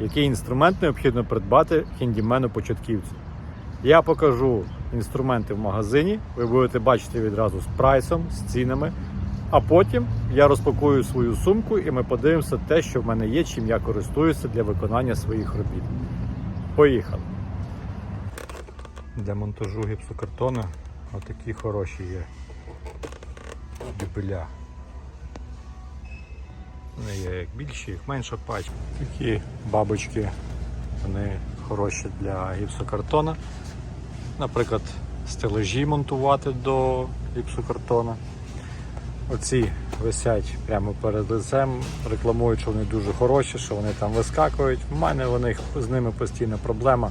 який інструмент необхідно придбати хендімену початківцю. Я покажу інструменти в магазині, ви будете бачити відразу з прайсом, з цінами. А потім я розпакую свою сумку і ми подивимося те, що в мене є, чим я користуюся для виконання своїх робіт. Поїхали! Для монтажу гіпсокартону отакі хороші є дюбеля. Вони є як більші, як менша пачка. Такі бабочки, вони хороші для гіпсокартона. Наприклад, стележі монтувати до гіпсокартона. Оці висять прямо перед лицем, рекламують, що вони дуже хороші, що вони там вискакують. У мене вони, з ними постійна проблема.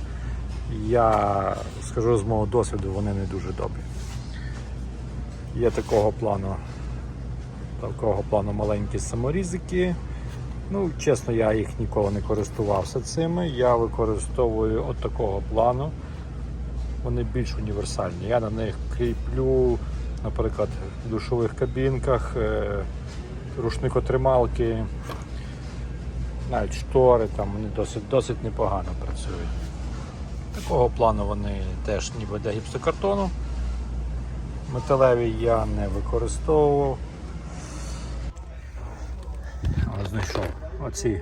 Я скажу з мого досвіду, вони не дуже добрі. Є такого плану, такого плану маленькі саморізики. Ну, чесно, я їх ніколи не користувався цими. Я використовую от такого плану. Вони більш універсальні. Я на них кріплю, наприклад, в душових кабінках, е, рушникотрималки, навіть штори, там вони досить, досить непогано працюють. Такого плану вони теж ніби для гіпсокартону. Металеві я не використовував. Знайшов. Оці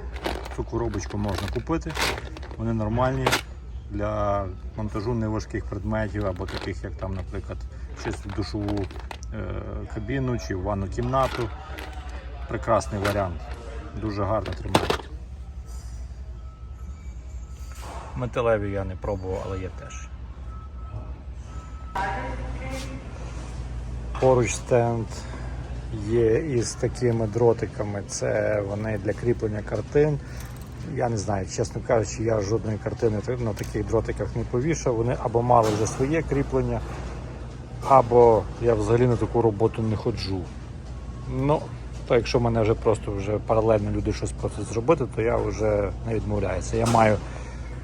цю коробочку можна купити. Вони нормальні для монтажу неважких предметів або таких, як там, наприклад, чисто душову е, кабіну чи ванну кімнату. Прекрасний варіант. Дуже гарно тримають. Металеві я не пробував, але є теж. Поруч стенд є із такими дротиками. Це вони для кріплення картин. Я не знаю, чесно кажучи, я жодної картини на таких дротиках не повішав. Вони або мали вже своє кріплення, або я взагалі на таку роботу не ходжу. Ну, то якщо мене вже просто вже паралельно люди щось просять зробити, то я вже не відмовляюся. Я маю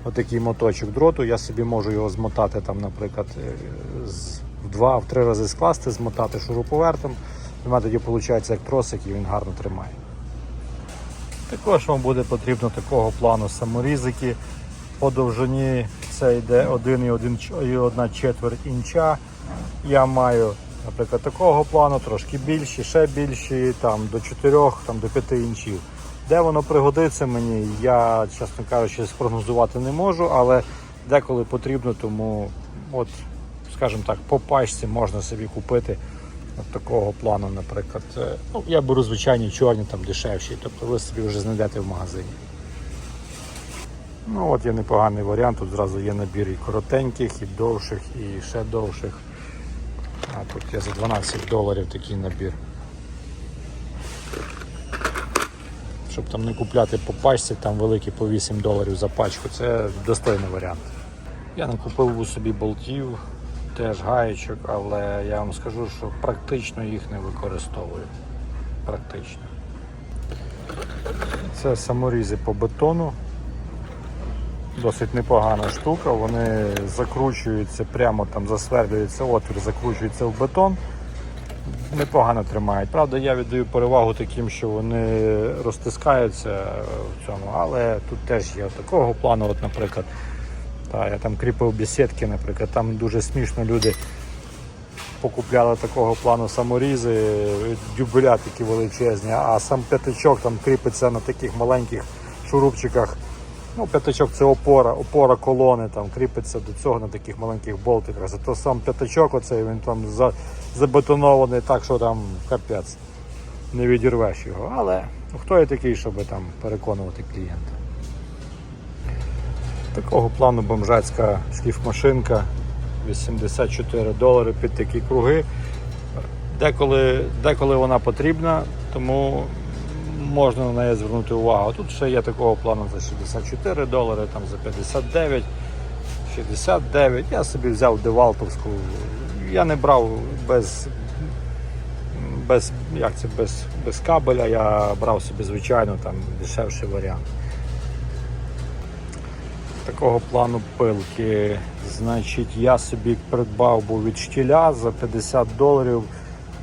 отакий моточок дроту, я собі можу його змотати там, наприклад, е, в два-три рази скласти, змотати шуруповертом. У мене тоді виходить як тросик і він гарно тримає. Також вам буде потрібно такого плану саморізики. По довжині це йде 1,1 четверть інча. Я маю, наприклад, такого плану, трошки більші, ще більші, там, до 4, там, до 5 інчів. Де воно пригодиться мені, я, чесно кажучи, спрогнозувати не можу, але деколи потрібно, тому от, скажімо так, по пачці можна собі купити от такого плану, наприклад. Е, Ну, я беру звичайні чорні, там дешевші, тобто ви собі вже знайдете в магазині. Ну от є непоганий варіант, тут зразу є набір і коротеньких, і довших, і ще довших. А тут є за 12 доларів такий набір. Щоб там не купляти по пачці, там великі по 8 доларів за пачку, це достойний варіант. Я не купив у собі болтів, теж гаєчок, але я вам скажу, що практично їх не використовую. Практично. Це саморізи по бетону. Досить непогана штука, вони закручуються, прямо там засверлюється отвір, закручуються в бетон. Непогано тримають. Правда, я віддаю перевагу таким, що вони розтискаються в цьому, але тут теж є такого плану, от, наприклад. Та, я там кріпив бесідки, наприклад, там дуже смішно люди покупляли такого плану саморізи, дюбеля такі величезні, а сам п'ятачок там кріпиться на таких маленьких шурупчиках. Ну, п'ятачок це опора, опора колони, там кріпиться до цього на таких маленьких болтиках. Зато сам п'ятачок оцей він там за, забетонований так, що там капець. Не відірвеш його. Але ну, хто я такий, щоб там переконувати клієнта? Такого плану бомжацька шліфмашинка 84 долари під такі круги. Деколи, деколи вона потрібна, тому можна на неї звернути увагу. Тут ще є такого плану за 64 долари, там за 59, 69. Я собі взяв девалтовську. Я не брав без, без, як це, без, без кабеля, я брав собі звичайно там дешевший варіант такого плану пилки. Значить, я собі придбав був від штіля за 50 доларів.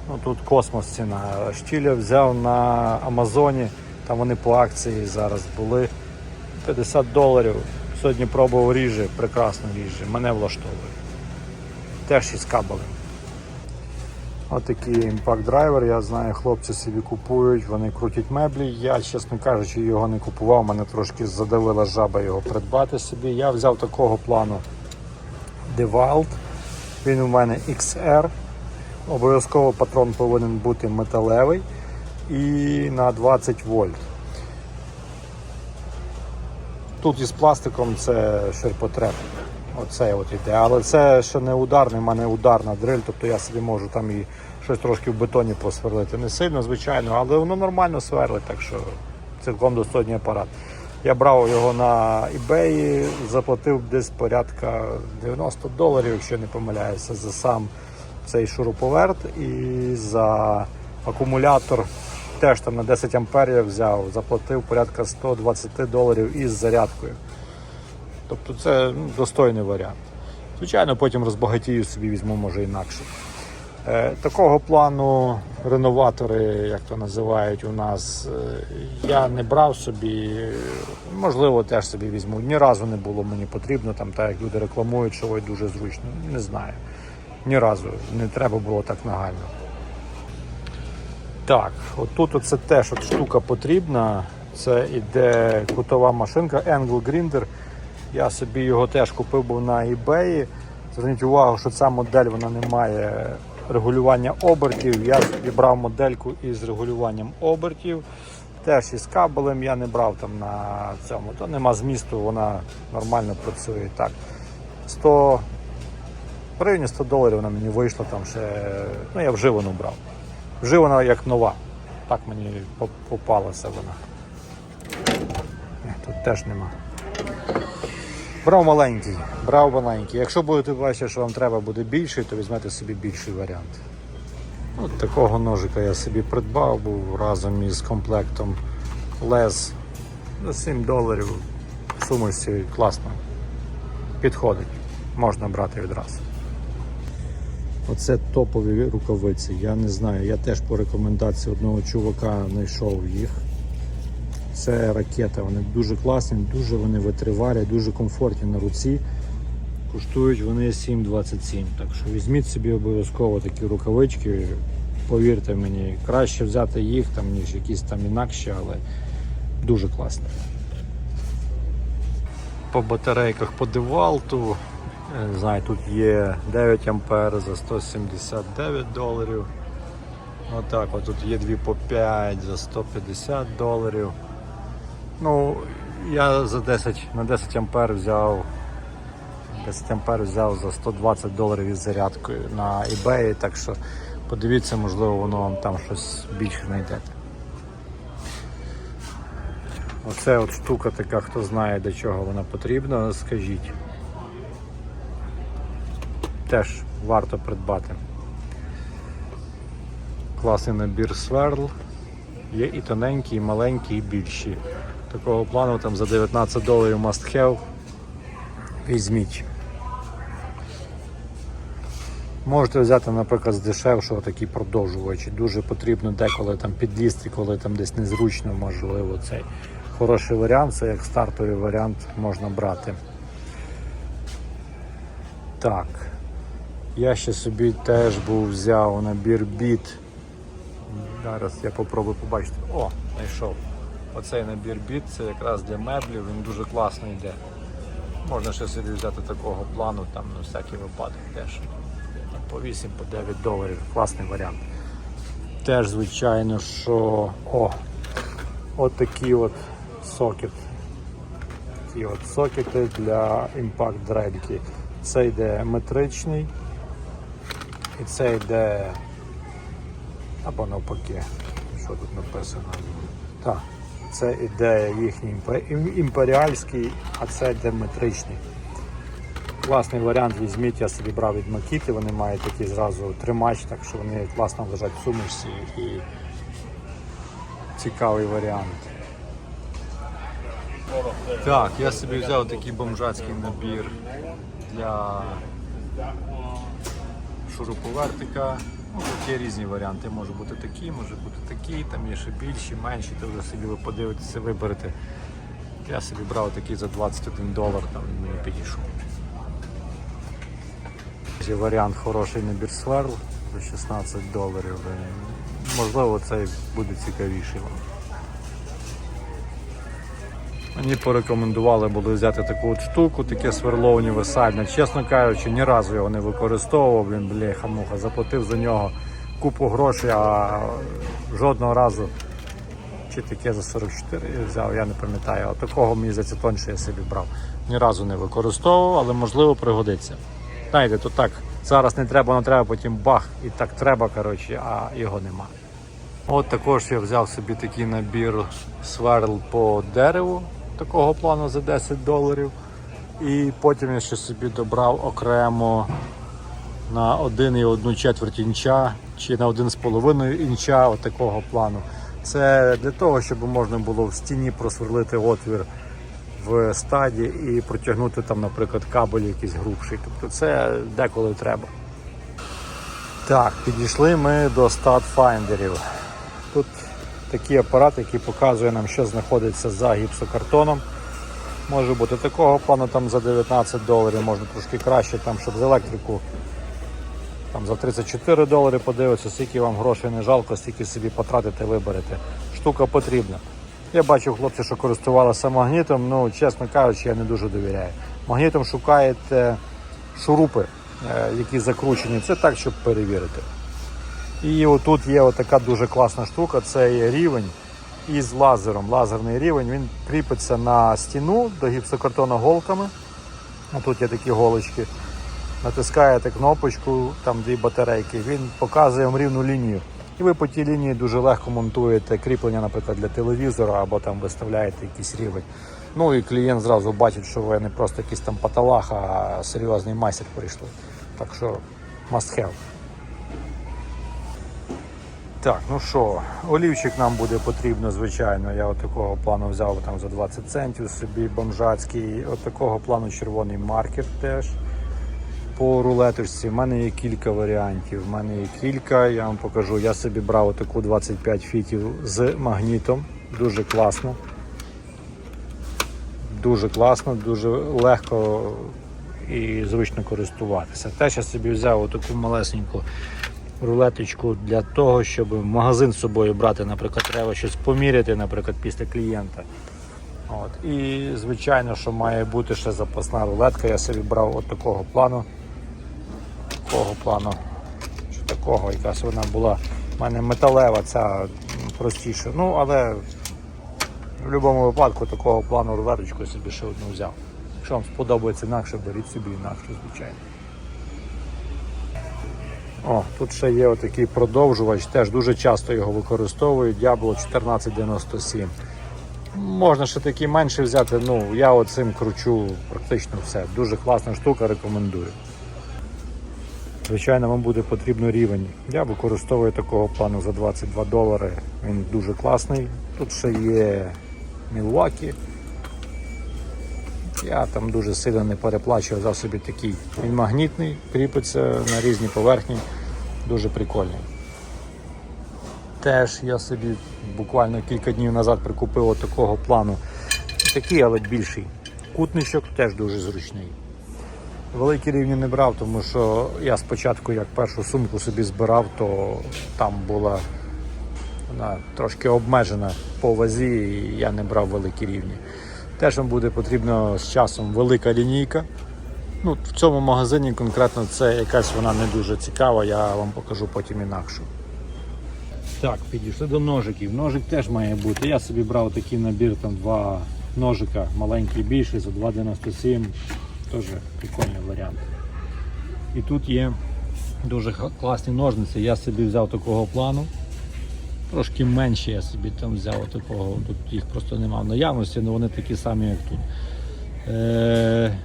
Ну Тут космос ціна. Штіля взяв на Амазоні, там вони по акції зараз були. 50 доларів. Сьогодні пробував ріже, прекрасно ріже, мене влаштовує. Теж із кабелем. Отакий імпакт драйвер, я знаю, хлопці собі купують, вони крутять меблі. Я, чесно кажучи, його не купував, мене трошки задавила жаба його придбати собі. Я взяв такого плану DeWalt. Він у мене XR. Обов'язково патрон повинен бути металевий і на 20 вольт. Тут із пластиком це ширпотреб. Оце от іде. Але це ще не ударний, в мене ударна дриль, тобто я собі можу там і щось трошки в бетоні посверлити. Не сильно, звичайно, але воно нормально сверлить, так що цілком достойний апарат. Я брав його на eBay, заплатив десь порядка 90 доларів, якщо не помиляюся, за сам цей шуруповерт і за акумулятор. Теж там на 10 ампер взяв, заплатив порядка 120 доларів із зарядкою. Тобто це ну, достойний варіант. Звичайно, потім розбагатію собі візьму, може інакше. Е, такого плану реноватори, як то називають у нас, е, я не брав собі. Можливо, теж собі візьму. Ні разу не було мені потрібно, там так як люди рекламують, що ой, дуже зручно. Не знаю. Ні разу не треба було так нагально. Так, отут оце теж от штука потрібна. Це іде кутова машинка Angle Grinder. Я собі його теж купив був на eBay. Зверніть увагу, що ця модель вона не має регулювання обертів. Я собі брав модельку із регулюванням обертів. Теж із кабелем я не брав там на цьому. То нема змісту, вона нормально працює. Так. 100 в районі 100 доларів вона мені вийшла там ще. Ну я вживану брав. Вживана як нова. Так мені попалася вона. Тут теж нема. Брав маленький, брав маленький. Якщо будете бачити, що вам треба буде більший, то візьмете собі більший варіант. От такого ножика я собі придбав, був разом із комплектом лез за 7 доларів. В сумості класно. Підходить. Можна брати відразу. Оце топові рукавиці. Я не знаю. Я теж по рекомендації одного чувака знайшов їх. Це ракета, вони дуже класні, дуже вони витривалі, дуже комфортні на руці. Коштують вони 7,27. Так що візьміть собі обов'язково такі рукавички. Повірте мені, краще взяти їх, там, ніж якісь там інакші, але дуже класні. По батарейках по девалту. Не знаю, тут є 9 ампер за 179 доларів. Отак, от тут є дві по 5 за 150 доларів. Ну, я за 10, на 10 ампер взяв 10 ампер взяв за 120 доларів із зарядкою на eBay, так що подивіться, можливо, воно вам там щось більше знайдете. Оце от штука така, хто знає для чого вона потрібна, скажіть. Теж варто придбати. Класний набір сверл. Є і тоненькі, і маленькі, і більші. Такого плану там за 19 доларів must have. Візьміть. Можете взяти, наприклад, з дешевшого такі продовжувачі. Дуже потрібно деколи там підлізти, коли там десь незручно, можливо, цей хороший варіант, це як стартовий варіант можна брати. Так. Я ще собі теж був взяв набір біт. Зараз я попробую побачити. О, знайшов. Оцей набір біт це якраз для меблів, він дуже класно йде. Можна ще собі взяти такого плану, там на всякий випадок теж. По 8, по 9 доларів. Класний варіант. Теж, звичайно, що. О! От такий от сокет. Такі от сокети для імпакт дрельки. Це йде метричний. І це йде або навпаки, що тут написано. Так, це іде їхній імперіальський, а це йде метричний. Класний варіант візьміть, я собі брав від Макіти, вони мають такий зразу тримач, так що вони класно лежать в сумішці і цікавий варіант. Так, я собі взяв такий бомжацький набір для шуруповертика. Ну, тут є різні варіанти. Може бути такі, може бути такі, там є ще більші, менші, то вже собі ви подивитеся, виберете Я собі брав такий за 21 долар, там він мені підійшов. Є варіант хороший набір сверл за 16 доларів. Е, Можливо, цей буде цікавіший вам. Мені порекомендували було взяти таку от штуку, таке сверло універсальне. Чесно кажучи, ні разу його не використовував, він бляха-муха, заплатив за нього купу грошей, а жодного разу чи таке за 44 я взяв, я не пам'ятаю. А такого мені здається тоньше я собі брав. Ні разу не використовував, але можливо пригодиться. Знаєте, то так, зараз не треба, не треба, потім бах, і так треба, коротше, а його нема. От також я взяв собі такий набір сверл по дереву такого плану за 10 доларів. І потім я ще собі добрав окремо на 1,1 четверть інча чи на 1,5 інча такого плану. Це для того, щоб можна було в стіні просверлити отвір в стаді і протягнути там, наприклад, кабель якийсь грубший. Тобто це деколи треба. Так, підійшли ми до стат-файндерів. Такий апарат, який показує нам, що знаходиться за гіпсокартоном. Може бути такого плану там за 19 доларів, можна трошки краще, там, щоб з електрику там, за 34 долари подивитися, скільки вам грошей не жалко, стільки собі потратите, виберете. Штука потрібна. Я бачив хлопці, що користувалися магнітом, ну, чесно кажучи, я не дуже довіряю. Магнітом шукаєте шурупи, е, які закручені. Це так, щоб перевірити. І отут є отака дуже класна штука, це є рівень із лазером. Лазерний рівень він кріпиться на стіну до гіпсокартона голками. Тут є такі голочки. Натискаєте кнопочку, там дві батарейки, він показує вам рівну лінію. І ви по тій лінії дуже легко монтуєте кріплення, наприклад, для телевізора або там виставляєте якийсь рівень. Ну і клієнт зразу бачить, що ви не просто якийсь там паталах, а серйозний майстер прийшли. Так що must have. Так, ну що, олівчик нам буде потрібно, звичайно. Я от такого плану взяв там за 20 центів собі бомжацький. От такого плану червоний маркер теж. По рулеточці в мене є кілька варіантів. В мене є кілька, я вам покажу. Я собі брав таку 25 фітів з магнітом. Дуже класно. Дуже класно, дуже легко і зручно користуватися. Теж я собі взяв таку малесеньку рулеточку для того, щоб магазин з собою брати, наприклад, треба щось поміряти, наприклад, після клієнта. От. І звичайно, що має бути ще запасна рулетка. Я собі брав от такого плану. Такого плану, чи такого, якась вона була. У мене металева, ця простіша. Ну, але в будь-якому випадку такого плану рулеточку собі ще одну взяв. Якщо вам сподобається інакше, беріть собі інакше, звичайно. О, тут ще є отакий продовжувач, теж дуже часто його використовують. Diablo 1497. Можна ще такий менше взяти, ну я оцим кручу практично все. Дуже класна штука, рекомендую. Звичайно, вам буде потрібно рівень. Я використовую такого плану за 22 долари. Він дуже класний. Тут ще є Milwaukee. Я там дуже сильно не переплачував за собі такий. Він магнітний, кріпиться на різні поверхні. Дуже прикольний. Теж я собі буквально кілька днів назад прикупив такого плану. Такий, але більший. Кутничок теж дуже зручний. Великі рівні не брав, тому що я спочатку, як першу сумку собі збирав, то там була вона трошки обмежена по вазі, і я не брав великі рівні. Теж вам буде потрібно з часом велика лінійка. Ну, в цьому магазині конкретно це якась вона не дуже цікава, я вам покажу потім інакшу. Так, підійшли до ножиків. Ножик теж має бути. Я собі брав такий набір, там два ножика, маленький більший, за 2,97. Теж прикольний варіант. І тут є дуже класні ножниці. Я собі взяв такого плану. Трошки менше я собі там взяв такого, тут їх просто немає в наявності, але вони такі самі, як тут. Е,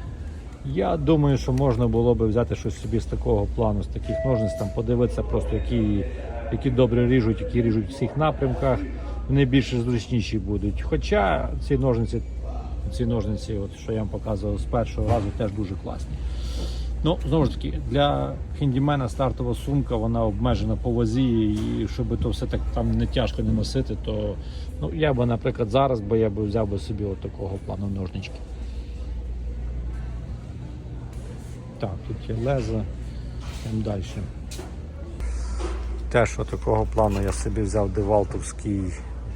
я думаю, що можна було би взяти щось собі з такого плану, з таких ножниць, там подивитися просто, які, які добре ріжуть, які ріжуть в всіх напрямках, вони більш зручніші будуть. Хоча ці ножниці, ці ножниці, от, що я вам показував з першого разу, теж дуже класні. Ну, знову ж таки, для хендімена стартова сумка вона обмежена по вазі, і щоб то все так там не тяжко не носити, то ну, я би, наприклад, зараз би я би взяв би собі от такого плану ножнички. Так, тут є леза, йдемо далі. Теж такого плану я собі взяв девалтовський,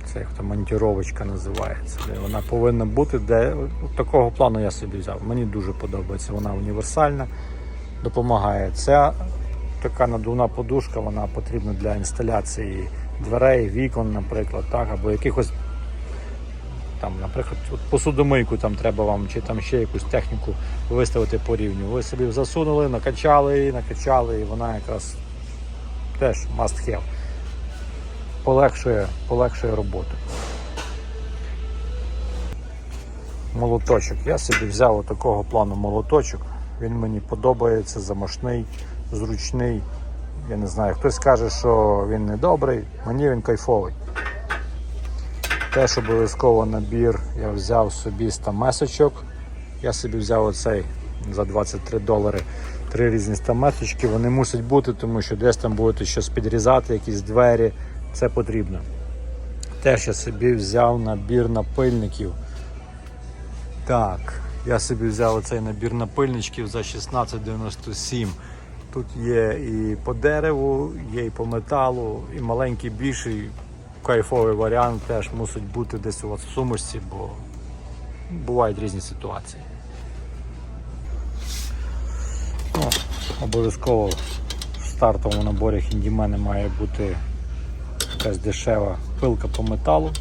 це як то монтіровочка називається. Вона повинна бути, де такого плану я собі взяв. Мені дуже подобається, вона універсальна, допомагає. Ця така надувна подушка, вона потрібна для інсталяції дверей, вікон, наприклад, так, або якихось там, наприклад, посудомийку там треба вам, чи там ще якусь техніку виставити по рівню. Ви собі засунули, накачали її, накачали, і вона якраз теж must have. Полегшує, полегшує роботу. Молоточок. Я собі взяв такого плану молоточок. Він мені подобається, замашний, зручний. Я не знаю, хтось каже, що він не добрий, мені він кайфовий. Теж обов'язково набір я взяв собі стамесочок. Я собі взяв оцей за 23 долари. Три різні стамесочки. Вони мусять бути, тому що десь там будете щось підрізати, якісь двері. Це потрібно. Теж я собі взяв набір напильників. Так, я собі взяв оцей набір напильничків за 16,97. Тут є і по дереву, є і по металу, і маленький більший кайфовий варіант теж мусить бути десь у вас в сумочці, бо бувають різні ситуації. Ну, обов'язково в стартовому наборі хіндімени має бути якась дешева пилка по металу.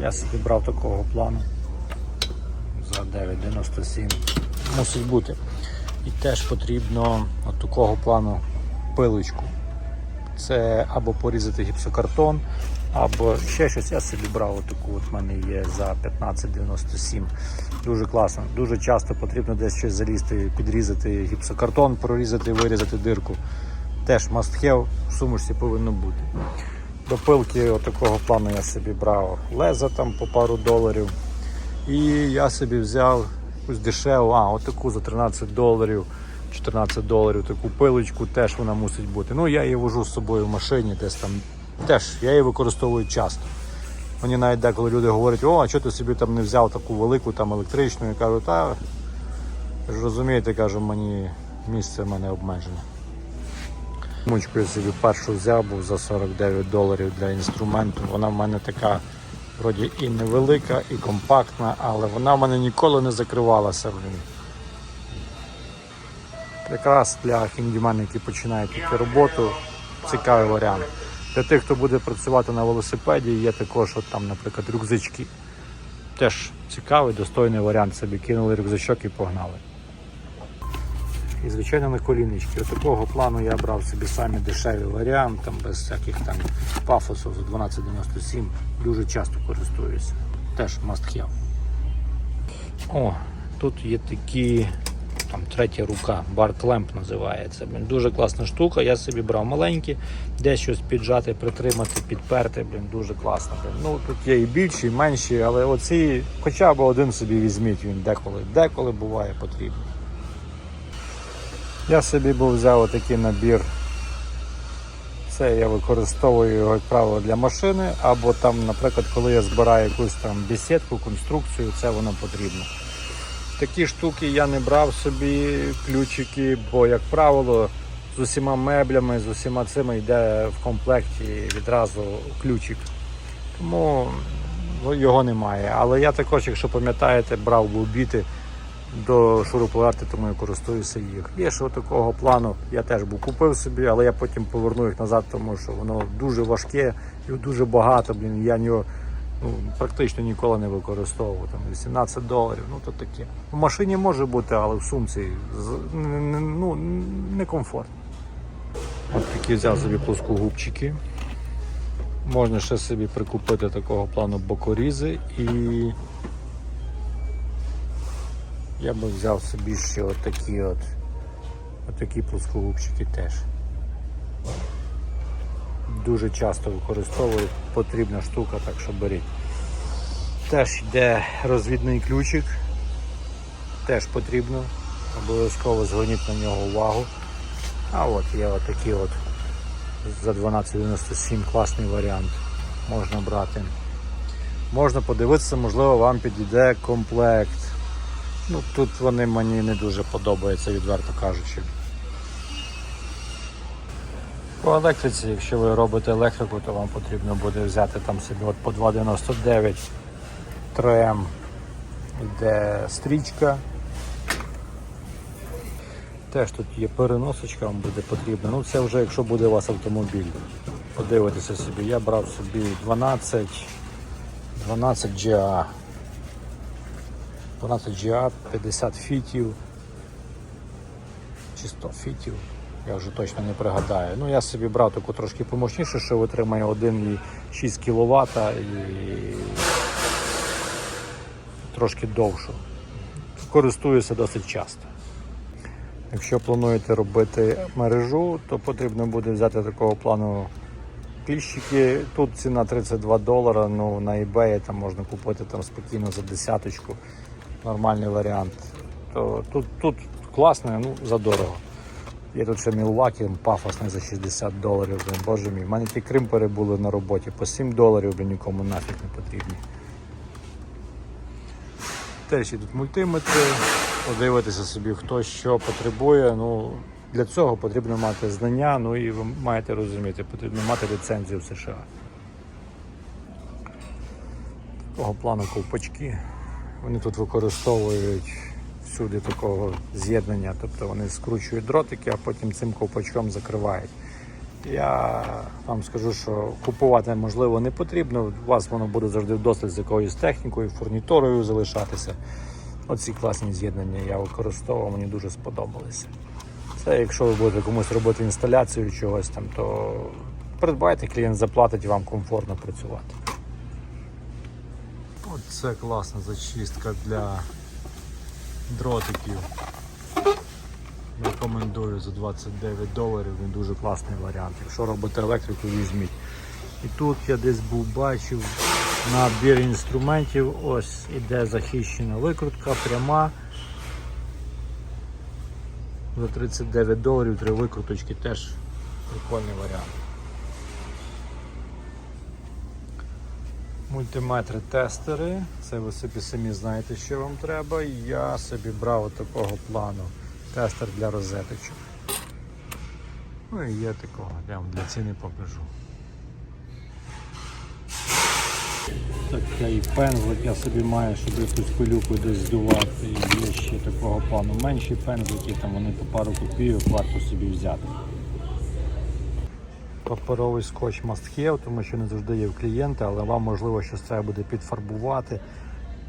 Я собі брав такого плану за 9,97. Мусить бути. І теж потрібно от такого плану пилочку. Це або порізати гіпсокартон, або ще щось. Я собі брав отаку, от в мене є за 15,97. Дуже класно. Дуже часто потрібно десь щось залізти, підрізати гіпсокартон, прорізати, вирізати дирку. Теж have в сумочці повинно бути. До пилки отакого плану я собі брав леза там по пару доларів. І я собі взяв якусь дешеву, а, отаку за 13 доларів, 14 доларів, таку пилочку, теж вона мусить бути. Ну, я її вожу з собою в машині, десь там. Теж я її використовую часто. Мені навіть деколи люди говорять, о, а чого ти собі там не взяв таку велику там електричну? Я кажу, та розумієте, кажу, мені місце в мене обмежене. Сумочку я собі першу взяв, був за 49 доларів для інструменту. Вона в мене така вроді і невелика, і компактна, але вона в мене ніколи не закривалася. Блін. Якраз для хіндімен, які починають тільки роботу, цікавий варіант. Для тих, хто буде працювати на велосипеді, є також, от там, наприклад, рюкзачки. Теж цікавий, достойний варіант. Собі кинули рюкзачок і погнали. І звичайно на коліночки. От такого плану я брав собі самі дешеві варіант, там без всяких там пафосів за 12,97. Дуже часто користуюся. Теж must have. О, тут є такі там третя рука, Lamp називається. Блін, дуже класна штука. Я собі брав маленькі, десь щось піджати, притримати, підперти. Блін, дуже класно. Блін. Ну тут є і більші, і менші, але оці хоча б один собі візьміть, він деколи, деколи буває потрібно. Я собі був взяв отакий набір. Це я використовую його, як правило, для машини, або там, наприклад, коли я збираю якусь там бесідку, конструкцію, це воно потрібно. Такі штуки я не брав собі, ключики, бо, як правило, з усіма меблями, з усіма цими йде в комплекті відразу ключик. Тому ну, його немає. Але я також, якщо пам'ятаєте, брав бубіти до шуруповерти, тому я користуюся їх. Є ще такого плану, я теж був купив собі, але я потім поверну їх назад, тому що воно дуже важке і дуже багато. Блін, я нього ну, практично ніколи не використовував. Там 18 доларів, ну то таке. В машині може бути, але в сумці ну, некомфортно. От такі взяв собі плоскогубчики. Можна ще собі прикупити такого плану бокорізи і я би взяв собі ще отакі от отакі плоскогубчики теж. Дуже часто використовую, потрібна штука, так що беріть. Теж йде розвідний ключик, теж потрібно. Обов'язково зверніть на нього увагу. А от є отакі от за 12,97 класний варіант. Можна брати. Можна подивитися, можливо, вам підійде комплект. Ну, тут вони мені не дуже подобаються, відверто кажучи. По електриці, якщо ви робите електрику, то вам потрібно буде взяти там собі от по 2,99 3М йде стрічка. Теж тут є переносочка, вам буде потрібна. Ну це вже якщо буде у вас автомобіль. Подивитися собі. Я брав собі 12 12 GA. 12 GA, 50 фітів. Чи 100 фітів. Я вже точно не пригадаю. Ну я собі брав таку трошки помощніше, що витримає 1,6 кВт і трошки довшу. Користуюся досить часто. Якщо плануєте робити мережу, то потрібно буде взяти такого плану кліщики. Тут ціна 32 долара, ну на eBay там можна купити там спокійно за десяточку. Нормальний варіант. То тут, тут класно, ну задорого. Є тут ще Мілвакі, пафосний за 60 доларів. Блин, Боже мій. У мене ті кримпери були на роботі по 7 доларів, блин, нікому нафіг не потрібні. Теж тут мультиметри, подивитися собі, хто що потребує. Ну, для цього потрібно мати знання, ну і ви маєте розуміти, потрібно мати ліцензію в США. Такого плану ковпачки. Вони тут використовують всюди такого з'єднання, тобто вони скручують дротики, а потім цим ковпачком закривають. Я вам скажу, що купувати можливо не потрібно. У вас воно буде завжди вдосталь з якоюсь технікою, фурніторою залишатися. Оці класні з'єднання я використовував, мені дуже сподобалися. Це якщо ви будете комусь робити інсталяцію чогось там, то придбайте, клієнт заплатить вам комфортно працювати. Оце класна зачистка для дротиків. Рекомендую за 29 доларів, він дуже класний варіант. Якщо робите електрику, візьміть. І тут я десь був бачив набір інструментів. Ось іде захищена викрутка, пряма. За 39 доларів три викруточки теж прикольний варіант. Мультиметри тестери, це ви собі самі знаєте, що вам треба. Я собі брав такого плану тестер для розеточок. Ну і є такого, я вам для ціни покажу. Такий пензлик я собі маю, щоб якусь пилюку десь здувати. Є ще такого плану менші пензлики, там вони по пару копійок варто собі взяти. Паперовий скотч must have, тому що не завжди є в клієнта, але вам можливо щось треба буде підфарбувати.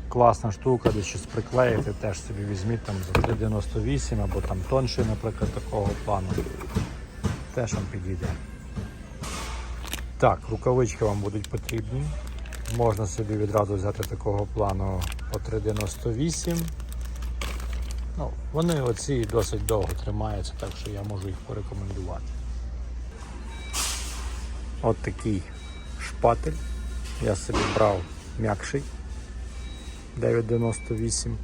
Класна штука, де щось приклеїти, теж собі візьміть там за 3,98 або там тонший, наприклад, такого плану. Теж вам підійде. Так, рукавички вам будуть потрібні. Можна собі відразу взяти такого плану по 3,98. Ну, вони оці досить довго тримаються, так що я можу їх порекомендувати. От такий шпатель. Я собі брав м'якший 9,98.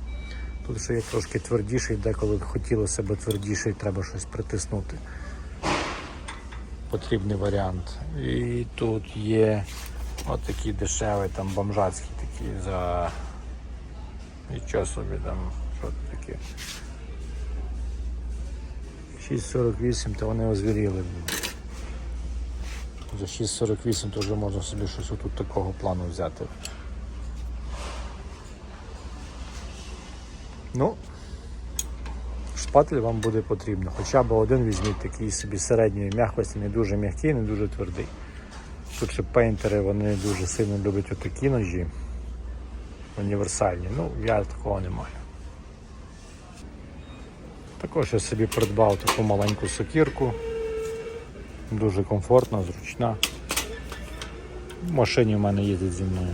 Тут ще є трошки твердіший, деколи хотілося б твердіший, треба щось притиснути. Потрібний варіант. І тут є от такий дешевий, там бомжацький такий за нічого собі там, що це таке. 6,48, то вони озвіріли. За 6,48 то вже можна собі щось отут такого плану взяти. Ну, шпатель вам буде потрібно. Хоча б один візьміть такий собі середньої м'якості, не дуже м'який, не дуже твердий. Тут ще пейнтери вони дуже сильно люблять отакі ножі. Універсальні. Ну, я такого не маю. Також я собі придбав таку маленьку сокірку. Дуже комфортна, зручна. В машині в мене їздить зі мною.